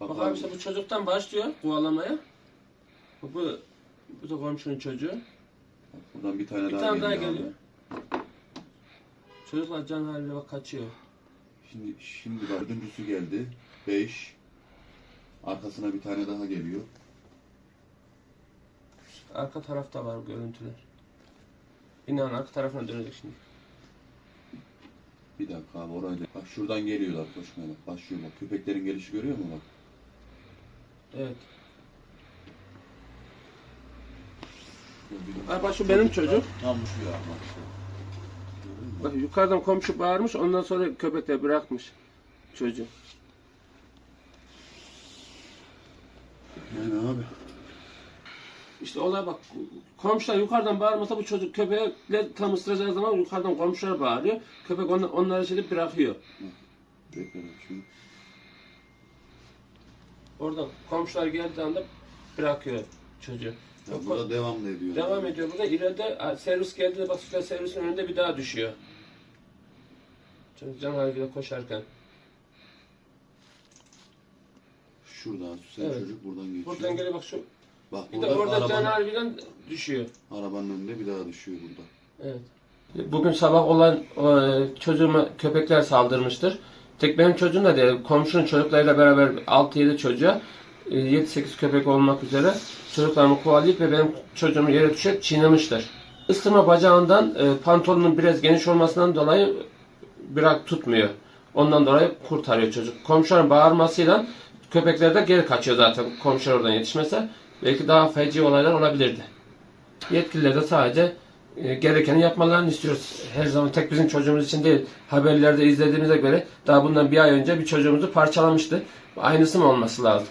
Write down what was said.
Bak, Bak abi işte bu çocuktan başlıyor kovalamaya. Bu, bu, bu da komşunun çocuğu. buradan bir tane Bir daha tane daha geliyor. Çocuklar can haliyle bak kaçıyor. Şimdi şimdi bak dördüncüsü geldi. 5. Arkasına bir tane daha geliyor. Arka tarafta var görüntüler. Binanın arka tarafına dönecek şimdi. Bir dakika abi orayı da- Bak şuradan geliyorlar koşmaya bak. Başlıyor bak. Köpeklerin gelişi görüyor musun bak? Evet. Ha bak şu benim çocuk. Tam şu ya bak yukarıdan komşu bağırmış ondan sonra köpekler bırakmış çocuğu. Yani abi. İşte olay bak komşular yukarıdan bağırmasa bu çocuk köpekler tam ısıracağı zaman yukarıdan komşular bağırıyor. Köpek onlar, onları şimdi bırakıyor. Bekle bak şimdi. Orada komşular geldiği anda bırakıyor çocuğu. Ya burada devam ediyor. Devam ediyor burada. İleride servis geldiğinde bak süper servisin önünde bir daha düşüyor. Çocuk can haliyle koşarken. Şuradan sen Evet. çocuk buradan geçiyor. Buradan geliyor bak şu. Bak Bir de orada can arabanın, haliyle düşüyor. arabanın önünde bir daha düşüyor burada. Evet. Bugün sabah olan e, çocuğuma köpekler saldırmıştır. Tek benim çocuğum da değil, komşunun çocuklarıyla beraber 6-7 çocuğa e, 7-8 köpek olmak üzere çocuklarımı kovalayıp ve benim çocuğumu yere düşürüp çiğnemişler. Isırma bacağından e, pantolonun biraz geniş olmasından dolayı bırak tutmuyor. Ondan dolayı kurtarıyor çocuk. Komşuların bağırmasıyla köpekler de geri kaçıyor zaten komşular oradan yetişmese. Belki daha feci olaylar olabilirdi. Yetkililer de sadece e, gerekeni yapmalarını istiyoruz. Her zaman tek bizim çocuğumuz için değil. Haberlerde izlediğimize göre daha bundan bir ay önce bir çocuğumuzu parçalamıştı. Aynısı mı olması lazım?